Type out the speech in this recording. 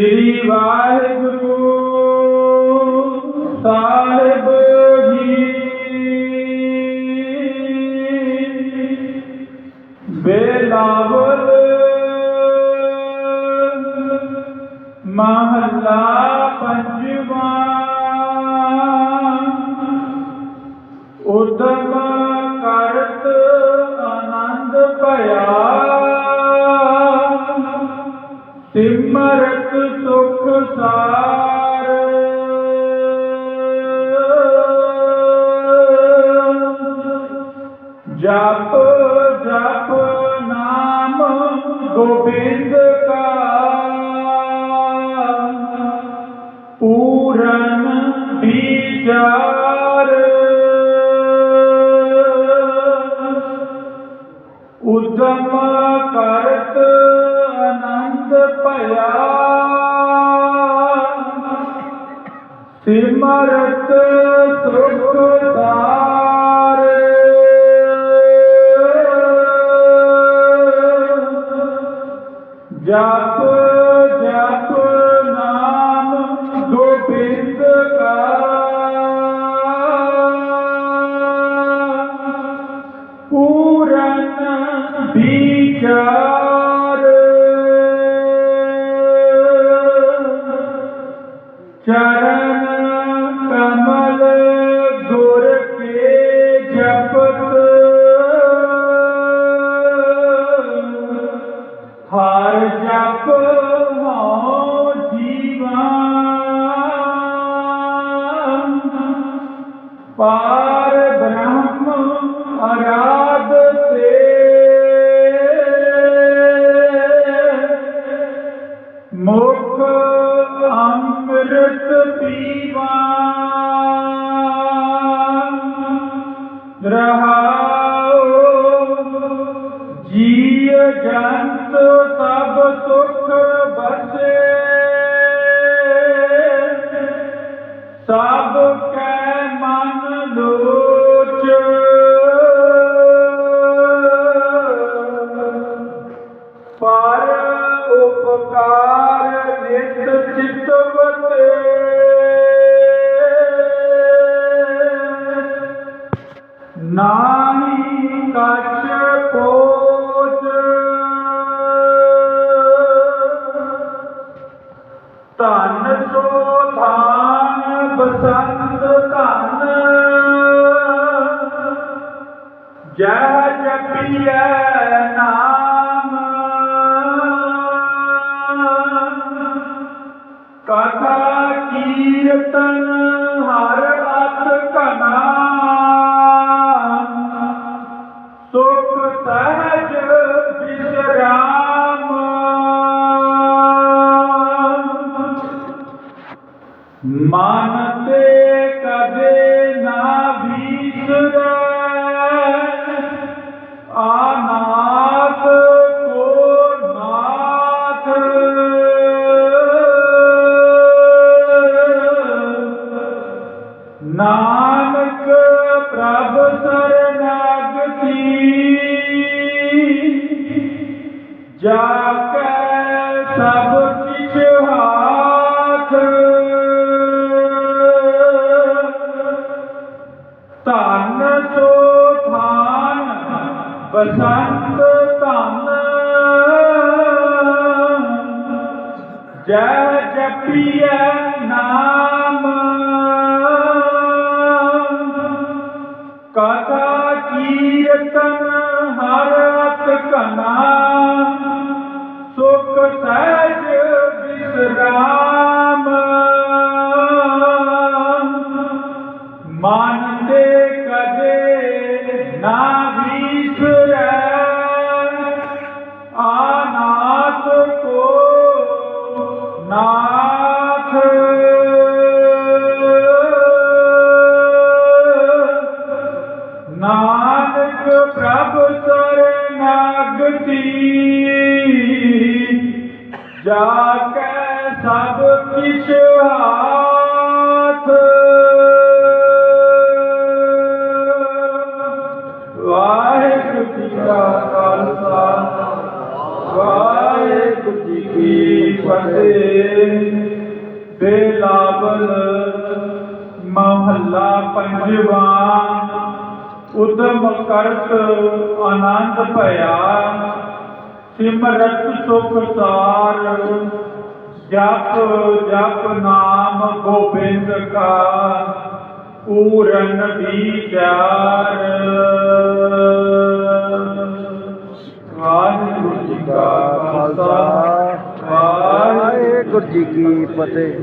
ਸ੍ਰੀ ਵਾਹਿਗੁਰੂ ਸਾਹਿਬ ਜੀ ਬੇਲਾਵਲ ਮਹੱਲਾ ਪੰਜਵਾਂ ਉਦਮ ਜਪ ਜਪ ਨਾਮ ਗੋਬਿੰਦ ਕਾ। ਪੂਰਨ ਵਿਚਾਰ। ਉਦਮ ਕਰਤ ਆਨੰਦ ਭਇਆ। ਸਿਮਰਤ ਜਪ ਜਪ ਨਾਮ ਗੋਬਿੰਦ ਕਾ। ਪੂਰਨ ਵਿਚਾਰ। ਚਰਨ ਪਰ ਉਪਕਾਰ, ਨਿਤ ਚਿਤਵਤੇ ਨਾਹੀ ਕਛ ਪੋਚ ਧਨ ਸੋ ਧਾਨ ਬਸੰਤ ਧਨ। ਜਹ ਜਪੀਐ ਨਾ ਕਥਾ ਕੀਰਤਨ ਹਰ ਅਤ ਕਨਾ ਸੁਖ ਸਹਜ ਵਿਸਰਾਮ ਮਨ ਨਾਨਕ ਪ੍ਰਭ ਸਰਨਾਗਤੀ ਜਾ ਕੈ ਸਭ ਕਿਛ ਹਾਥ। ਧਨ ਸੋ ਥਾਨ ਬਸੰਤ ਧਨ। ਜੈ ਜਪੀਐ ਨਾਮ। ਕੀਰਤਨ ਹਰ ਅਤ ਕਨਾ ਸੁਖ ਸਹਿਜ ਵਿਸਰਾਮ ਮਨ ਤੇ ਕਦੇ ਨਾ ਵਿਸਰੈ ਜਾ ਕੇ ਸਭ ਕਿਛ ਹਾਥ ਵਾਹਿਗੁਰੂ ਜੀ ਕਾ ਖਾਲਸਾ ਵਾਹਿਗੁਰੂ ਵਾਹਿਗੁਰੂ ਜੀ ਕੀ ਫਤਿਹ। ਬੇਲਾਵਲ ਮਹੱਲਾ ਪੰਜਵਾ, ਉਦਮ ਕਰਤ ਆਨੰਦ ਭਇਆ। ਸਿਮਰਤ ਸੁਖ ਸਾਰ ਜਪ ਜਪ ਨਾਮ ਗੋਬਿੰਦ ਕਾ ਪੂਰਨ ਵਿਚਾਰ ਵਾਹਿਗੁਰੂ ਜੀ ਕਾ ਖਾਲਸਾ ਵਾਹਿਗੁਰੂ ਵਾਹਿਗੁਰੂ ਜੀ ਕੀ ਫਤਿਹ।